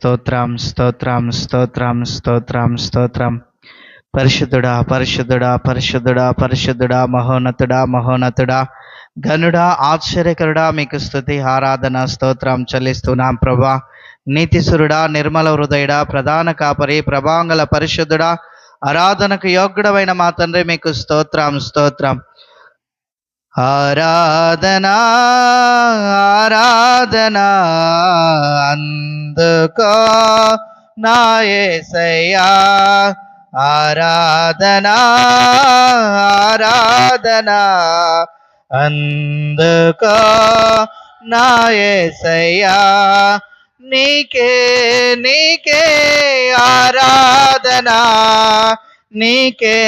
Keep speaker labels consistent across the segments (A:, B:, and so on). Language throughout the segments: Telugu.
A: స్తోత్రం స్తోత్రం స్తోత్రం స్తోత్రం స్తోత్రం. పరిశుద్ధుడా పరిశుద్ధుడా పరిశుద్ధుడా పరిశుద్ధుడా మహోన్నతుడా మహోన్నతుడా. ఘనుడా ఆశ్చర్యకరుడా మీకు స్థుతి ఆరాధన స్తోత్రం చెల్లిస్తున్నాం ప్రభా. నీతిసురుడా నిర్మల హృదయుడా ప్రధాన కాపరి ప్రభాంగల పరిశుద్ధుడా. ఆరాధనకు యోగ్యుడమైన మా తండ్రి మీకు స్తోత్రం స్తోత్రం. ఆరాధనా ఆరాధనా అందుకో నా యేసయ్యా ఆరాధనా ఆరాధనా అందుకో నా యేసయ్యా నీకే నీకే ఆరాధనా నీకే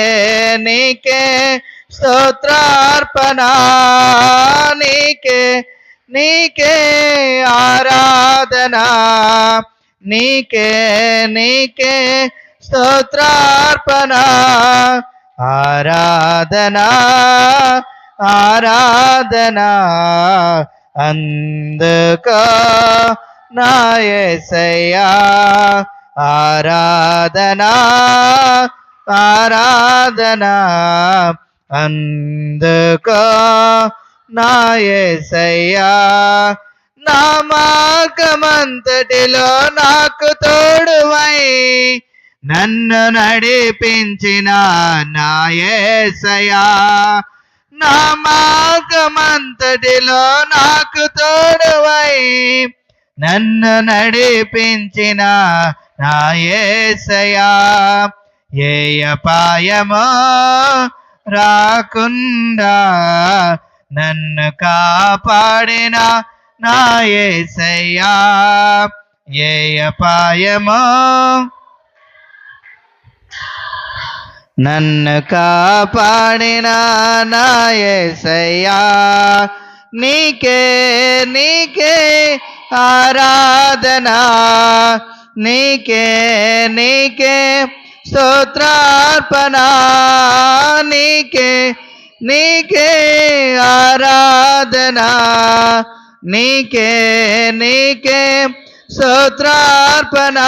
A: నీకే స్తోత్రార్పణ నీకే నీకే ఆరాధన నీకే నీకే స్తోత్రార్పణ ఆరాధన ఆరాధన అందుక నాయసయ్యా ఆరాధనా ఆరాధనా అందుకో నా యేసయ్యా నా మాకమంతటిలో నాకు తోడువై నన్ను నడిపించిన నా యేసయ్యా నా మాకమంతటిలో నాకు తోడువై నన్ను నడిపించిన నా యేసయ్యా ఏ అపాయమో రాకుండా నన్ను కాపాడిన నా ఏసయ్యా ఏ అపాయమో. నన్ను కాపాడిన నా ఏసయ్యా నీకే నీకే ఆరాధన. నీకే నీకే స్తోత్రార్పణ. నీకే నీకే ఆరాధన నీకే నీకే స్తోత్రార్పణ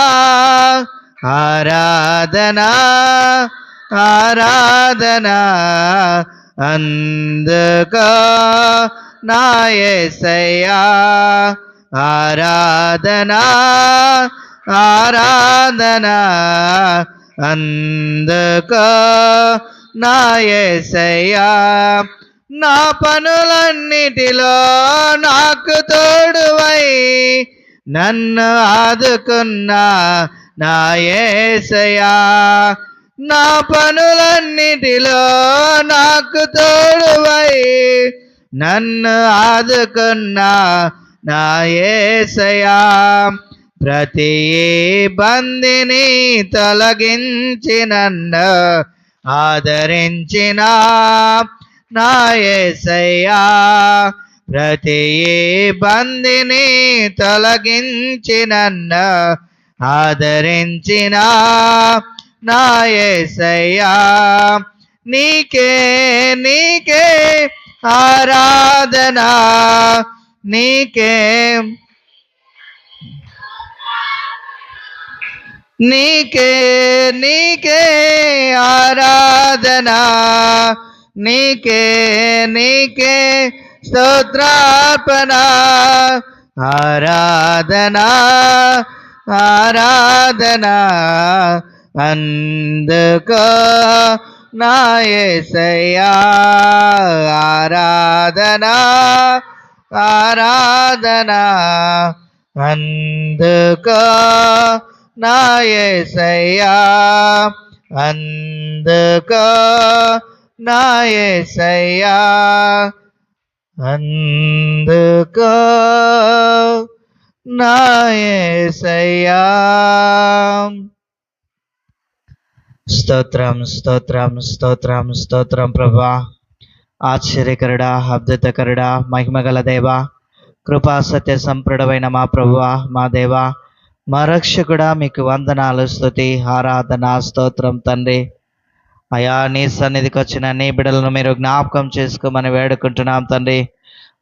A: ఆరాధన ఆరాధన అందుకో నా యేసయ్యా ఆరాధన ఆరాధన అందుకో నా ఏసయ్యా నా పనులన్నిటిలో నాకు తోడువై నన్ను ఆదుకున్న నా యేసయ్యా నా పనులన్నిటిలో నాకు తోడువై నన్ను ఆదుకున్న నా ఏసయా ప్రతి బందిని తొలగించి నన్ను ఆదరించిన నా యేసయ్యా ప్రతి బందిని తొలగించి ఆదరించిన నా నీకే నీకే ఆరాధనా నీకే నీకే నీకే ఆరాధనా. నీకే నీకే స్తోత్రార్పణ. ఆరాధనా ఆరాధనా. అందుకో నా ఆరాధనా ఆరాధనా ఆరాధన. అందుకో నాయసయ్యా. అందుకో నా అందుకో నా స్తోత్రం స్తోత్రం స్తోత్రం స్తోత్రం ప్రభా. ఆశ్చర్యకరుడా అద్భుతకరుడా మహిమగల దేవా. కృపా సత్య సంప్రడమైన మా ప్రభువా మా దేవా. మా రక్షకుడా మీకు వందనాలు. స్థుతి ఆరాధన స్తోత్రం తండ్రి. అయా నీ సన్నిధికి వచ్చిన నీ బిడలను మీరు జ్ఞాపకం చేసుకోమని వేడుకుంటున్నాం తండ్రి.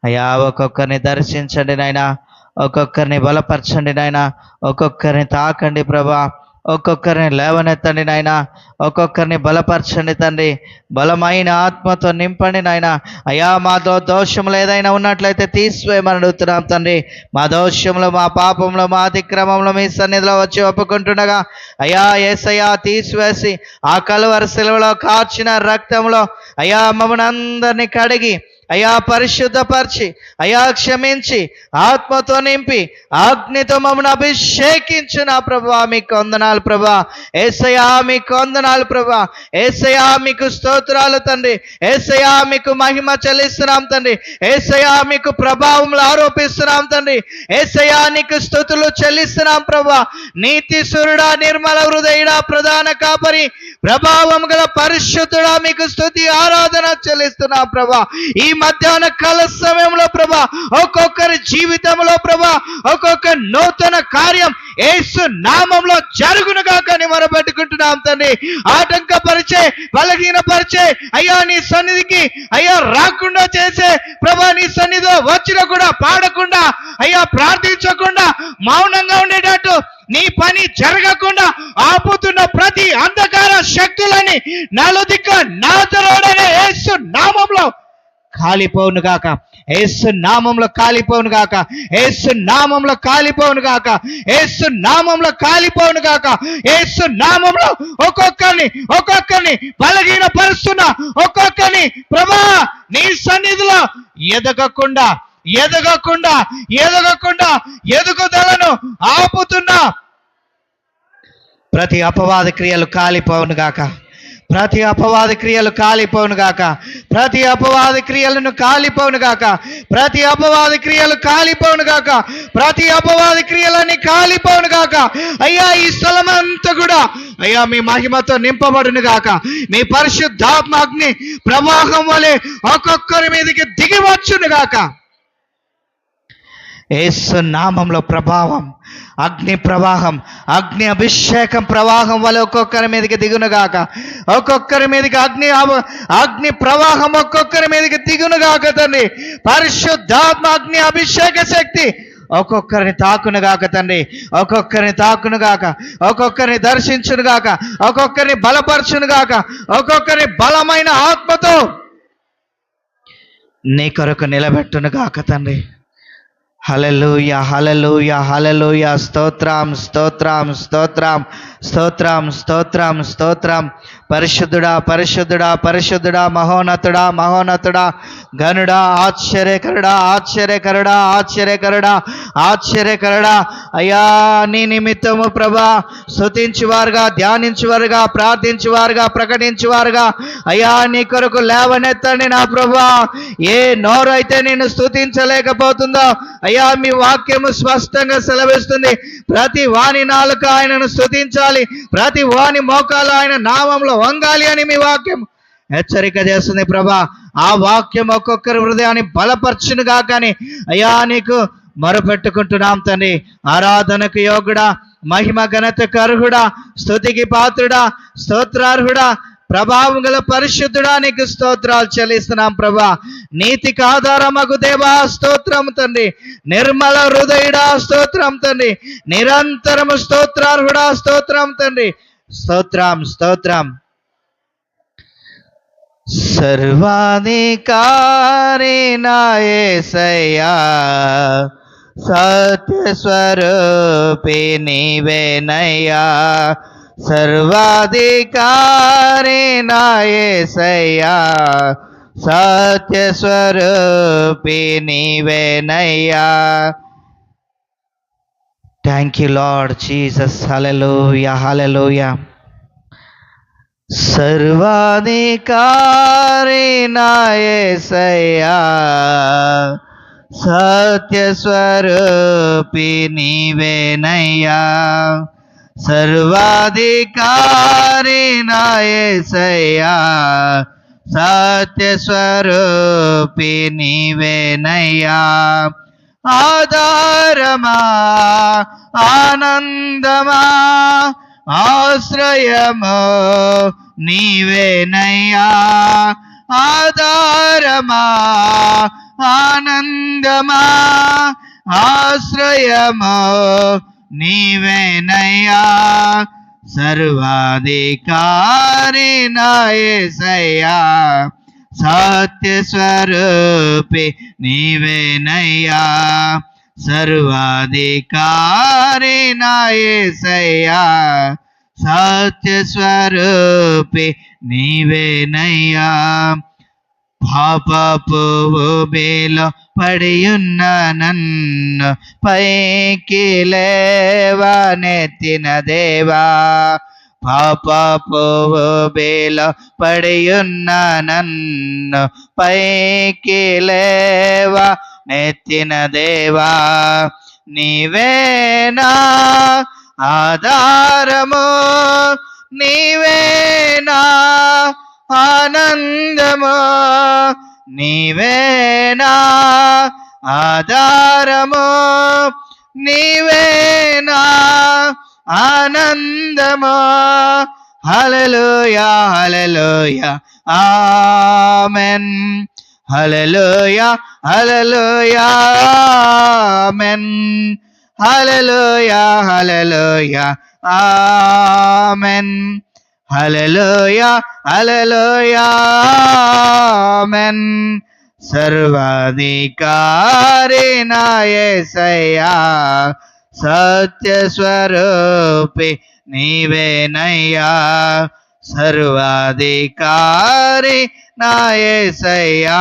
A: అయా ఒక్కొక్కరిని దర్శించండి నాయన. ఒక్కొక్కరిని బలపరచండి నాయన. ఒక్కొక్కరిని తాకండి ప్రభా. ఒక్కొక్కరిని లేవనెత్తండి నాయన ఒక్కొక్కరిని బలపరచండి తండ్రి. బలమైన ఆత్మతో నింపండి నాయన. అయా మాతో దోషములు ఏదైనా ఉన్నట్లయితే తీసివేయమని అడుగుతున్నాం తండ్రి. మా దోషములు మా పాపములు మా అతిక్రమంలో మీ సన్నిధిలో వచ్చి ఒప్పుకుంటుండగా అయా ఏసయ్యా తీసివేసి ఆ కలువరి సెలవులో కాచిన రక్తంలో అయా మమ్మల్ని అందరినీ కడిగి అయా పరిశుద్ధపరిచి అయా క్షమించి ఆత్మతో నింపి అగ్నితో మమ్మల్ని అభిషేకించు నా ప్రభా మీకు వందనాలు ప్రభా. ఏసయా మీకు వందనాలు ప్రభా. ఏసయా మీకు స్తోత్రాలు తండ్రి. ఏసయా మీకు మహిమ చెల్లిస్తున్నాం తండ్రి. ఏసయా మీకు ప్రభావములు ఆరోపిస్తున్నాం తండ్రి. ఏసయా నీకు స్థుతులు చెల్లిస్తున్నాం ప్రభా. నీతి సురుడా నిర్మల హృదయుడా ప్రధాన కాపరి ప్రభావం గల పరిశుద్ధుడా మీకు స్తుతి ఆరాధన చెల్లిస్తున్నాం ప్రభా. ఈ మధ్యాహ్న కాల సమయంలో ప్రభా ఒక్కొక్కరి జీవితంలో ప్రభా ఒక్కొక్క నూతన కార్యం ఏసు నామంలో జరుగును కాకని మొరపెట్టుకుంటున్నాం తండ్రి. ఆటంకపరిచే బలహీనపరిచే అయ్యా నీ సన్నిధికి అయ్యా రాకుండా చేసే ప్రభా నీ సన్నిధిలో వచ్చినా కూడా పాడకుండా అయ్యా ప్రార్థించకుండా మౌనంగా ఉండేటట్టు నీ పని జరగకుండా ఆపుతున్న ప్రతి అంధకార శక్తులని నలుదిక్క నాతలోడనే ఏసు నామంలో కాలిపోవును గాక. ఏసు నామంలో కాలిపోవును గాక. ఏసు నామంలో కాలిపోవును గాక. ఏసు నామంలో కాలిపోవును గాక. ఏసు నామంలో ఒక్కొక్కరిని ఒక్కొక్కరిని బలహీన పరుస్తున్నా ఒక్కొక్కరిని ప్రభా నీ సన్నిధిలో ఎదగకుండా ఎదగకుండా ఎదగకుండా ఎదుగుదలను ఆపుతున్నా. ప్రతి అపవాద క్రియలు కాలిపోవును గాక. ప్రతి అపవాద క్రియలు కాలిపోవును గాక. ప్రతి అపవాద క్రియలను కాలిపోవును గాక. ప్రతి అపవాద క్రియలు కాలిపోవును గాక. ప్రతి అపవాద క్రియలని కాలిపోవును గాక. అయ్యా ఈ స్థలం అంతా కూడా అయ్యా మీ మహిమతో నింపబడును గాక. మీ పరిశుద్ధాత్మ అగ్ని ప్రవాహం వలె ఒక్కొక్కరి మీదకి దిగి వచ్చును గాక. ఏసు నామంలో ప్రభావం అగ్ని ప్రవాహం అగ్ని అభిషేకం ప్రవాహం వల్ల ఒక్కొక్కరి మీదకి దిగునుగాక. ఒక్కొక్కరి మీదకి అగ్ని అగ్ని ప్రవాహం ఒక్కొక్కరి మీదకి దిగునుగాక తండ్రి. పరిశుద్ధాత్మ అగ్ని అభిషేక శక్తి ఒక్కొక్కరిని తాకునుగాక తండ్రి. ఒక్కొక్కరిని తాకునుగాక ఒక్కొక్కరిని దర్శించునుగాక ఒక్కొక్కరిని బలపరచునుగాక ఒక్కొక్కరిని బలమైన ఆత్మతో నీ కొరకు నిలబెట్టునుగాక తండ్రి. హలలుయ హలలుయ హలలుయ స్తోత్రం స్తోత్రం స్తోత్రం. స్తోత్రం స్తోత్రం స్తోత్రం. పరిశుద్ధుడా పరిశుద్ధుడా పరిశుద్ధుడా మహోన్నతుడా మహోన్నతుడా ఘనుడా ఆశ్చర్యకరుడా ఆశ్చర్యకరుడా ఆశ్చర్యకరుడా ఆశ్చర్యకరుడా. అయ్యా నీ నిమిత్తము ప్రభా స్తుతించువారుగా ధ్యానించువారుగా ప్రార్థించువారుగా ప్రకటించువారుగా. అయ్యా నీ కొరకు లేవనెత్తండి నా ప్రభా. ఏ నోరు అయితే నేను స్తుతించలేకపోతుందో అయ్యా మీ వాక్యము స్పష్టంగా సెలవిస్తుంది. ప్రతి వాణి నాలుక ఆయనను వంగాలి. ప్రతి వాణి మోకాలు ఆయన నామంలో వంగాలి అని మీ వాక్యం హెచ్చరిక చేస్తుంది ప్రభా. ఆ వాక్యం ఒక్కొక్కరి హృదయాన్ని బలపరచునుగా కానీ అయ్యా నీకు మొరపెట్టుకుంటున్నాం తండ్రి ఆరాధనకు యోగుడా మహిమ ఘనతకు అర్హుడా స్తుతికి పాత్రుడా స్తోత్రార్హుడా ప్రభావం గల పరిశుద్ధుడా నీకు స్తోత్రాలు చెల్లిస్తున్నాం ప్రభా. నీతికి ఆధారమగు దేవా స్తోత్రం తండ్రి. నిర్మల హృదయుడా స్తోత్రం తండ్రి. నిరంతరము స్తోత్రార్హుడా స్తోత్రం తండ్రి. స్తోత్రం స్తోత్రం. సర్వాధికారి నాయసయ్యా సత్యస్వరూపి నీవేనయ్యా. సర్వాధికారి నాయసయ్యా సత్యస్వరూపి నీవేనయ్యా థ్యాంక్ యూ లార్డ్ జీసస్ హలలోయ హలలోయ సర్వాధికారి నాయసయ్యా సత్యస్వరూపి నీవేనయ్యా సర్వాధికారి నాయసయ్యా సత్యస్వరూపి నీవేనయ్యా. ఆధారమా ఆనందమా ఆశ్రయము నీవేనయ్యా. ఆధారమా ఆనందమా ఆశ్రయము నీవేనయ్యా సర్వాధికారి నాయసయ్యా సత్య స్వరూపి నీవేనయ్యా సర్వాధికారి నాయసయ్యా సత్య స్వరూపి నీవేనయ్యా. పాపపు బేలో పడియున్న నన్ను పైకి లేవనెత్తిన దేవా? పాపపు బేలో పడియున్న నన్ను పైకి లేవ నెత్తిన దేవా? నీవేనా ఆధారము? నీవేనా ఆనందము? నీవేనా ఆధారము? నీవేనా ఆనందము? Hallelujah hallelujah amen. Hallelujah hallelujah amen. Hallelujah hallelujah amen. Hallelujah hallelujah amen సర్వాధికారి నా యేసయ్యా సత్య స్వరూపి నీవేనయ్యా సర్వాధికారి నా యేసయ్యా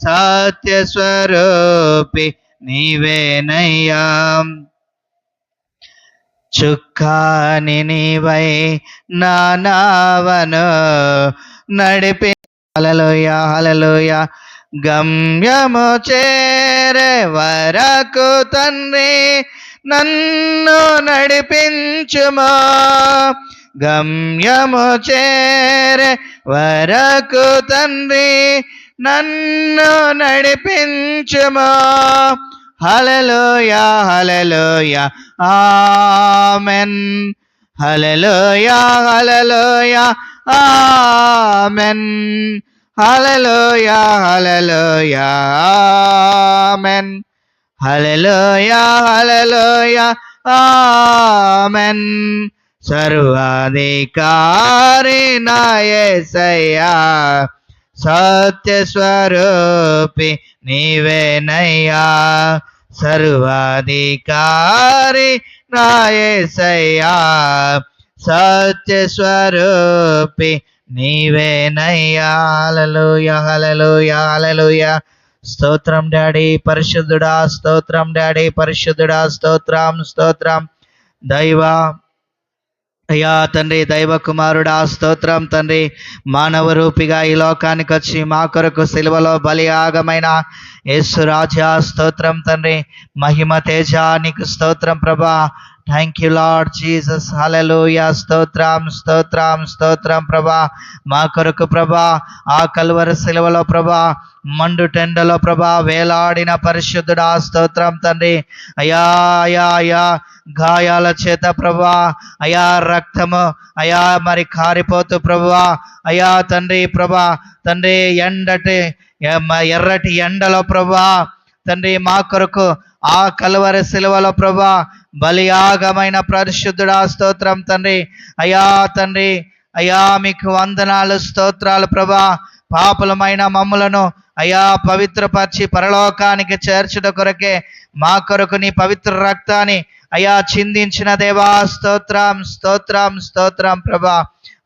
A: సత్య స్వరూపి నీవేనయ్యా చుక్కాని నీవై నానావను నడిపి. హలలోయ హలలోయ గమ్యము చేరే వరకు తండ్రి నన్ను నడిపించుమా. గమ్యము చేరే వరకు తండ్రి నన్ను నడిపించుమా. Hallelujah hallelujah amen. Hallelujah hallelujah amen. Hallelujah hallelujah amen. Hallelujah hallelujah amen. సర్వాధికారి నాయసయ్యా సత్య స్వరూపి నీవేనయ్యా. సర్వాధికారి నాయసయ్యా సత్య స్వరూపి నీవేనయ్యా హల్లెలూయ. స్తోత్రం డాడీ పరిశుద్ధుడా స్తోత్రం డాడీ పరిశుద్ధుడా స్తోత్రం స్తోత్రం. దైవ అయ్యా తండ్రి దైవ కుమారుడా స్తోత్రం తండ్రి. మానవ రూపిగా ఈ లోకానికి వచ్చి మా కొరకు సిలువలో బలియాగమైన యేసు రాజా స్తోత్రం తండ్రి. మహిమ తేజ నీకు స్తోత్రం ప్రభా. Thank you lord Jesus hallelujah స్తోత్రం స్తోత్రం స్తోత్రం ప్రభా మా కొరకు ప్రభా ఆ కలువర సెలవులో ప్రభా మండు టెండలో ప్రభా వేలాడిన పరిశుద్ధుడా స్తోత్రం తండ్రి. అయా అయా అయా గాయాల చేత ప్రభా అయా రక్తము అయా మరి కారిపోతూ ప్రభా అయా తండ్రి ప్రభా తండ్రి ఎండటి ఎర్రటి ఎండలో ప్రభా తండ్రి మా కొరకు ఆ కలువరి శిలువలో ప్రభా బలియాగమైన పరిశుద్ధుడా స్తోత్రం తండ్రి. అయా తండ్రి అయా మీకు వందనాలు స్తోత్రాలు ప్రభా. పాపులమైన మమ్ములను అయా పవిత్రపరిచి పరలోకానికి చేర్చుట కొరకే మా కొరకు నీ పవిత్ర రక్తాన్ని అయా చిందించిన దేవా. స్తోత్రం స్తోత్రం స్తోత్రం ప్రభా.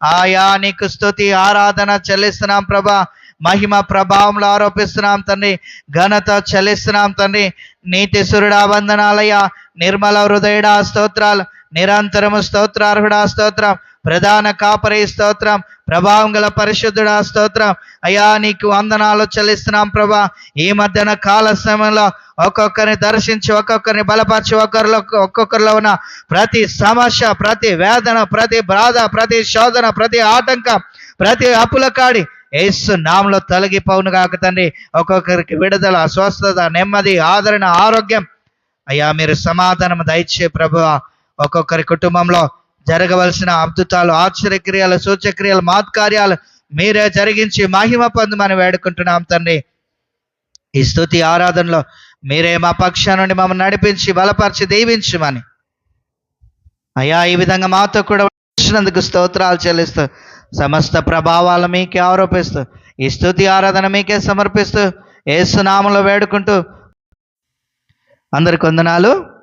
A: ఆయా నీకు స్తుతి ఆరాధన చెల్లిస్తున్నాం ప్రభా. మహిమ ప్రభావంలో ఆరోపిస్తున్నాం తండ్రి ఘనత చలిస్తున్నాం తండ్రి నీతి సురుడా వందనాలయ నిర్మల హృదయుడా స్తోత్రాలు. నిరంతరము స్తోత్రార్హుడా స్తోత్రం. ప్రధాన కాపరి స్తోత్రం. ప్రభావం గల పరిశుద్ధుడా స్తోత్రం. అయ్యా నీకు వందనాలు చెల్లిస్తున్నాం ప్రభా. ఈ మధ్యన కాల సమయంలో ఒక్కొక్కరిని దర్శించి ఒక్కొక్కరిని బలపరిచి ఒకరిలో ఒక్కొక్కరిలో ఉన్న ప్రతి సమస్య ప్రతి వేదన ప్రతి బాధ ప్రతి శోధన ప్రతి ఆటంకం ప్రతి అప్పుల కాడి యేసు నామలో తొలగిపోవును కాక తండ్రి. ఒక్కొక్కరికి విడుదల స్వస్థత నెమ్మది ఆదరణ ఆరోగ్యం. అయ్యా మీరు సమాధానం దయచే ప్రభు. ఒక్కొక్కరి కుటుంబంలో జరగవలసిన అద్భుతాలు ఆశ్చర్యక్రియలు సూచక్రియలు మాత్కార్యాలు మీరే జరిగించి మహిమ పొందమని వేడుకుంటున్నాం తండ్రి. ఈ స్థుతి ఆరాధనలో మీరే మా పక్షాన్ని నుండి మమ్మల్ని నడిపించి బలపరిచి దీవించమని. అయ్యా ఈ విధంగా మాతో కూడా వచ్చినందుకు స్తోత్రాలు చెల్లిస్తూ సమస్త ప్రభావాలు మీకే ఆరోపిస్తూ ఈ స్థుతి ఆరాధన మీకే సమర్పిస్తూ ఏసునామలు వేడుకుంటూ. అందరికి వందనాలు.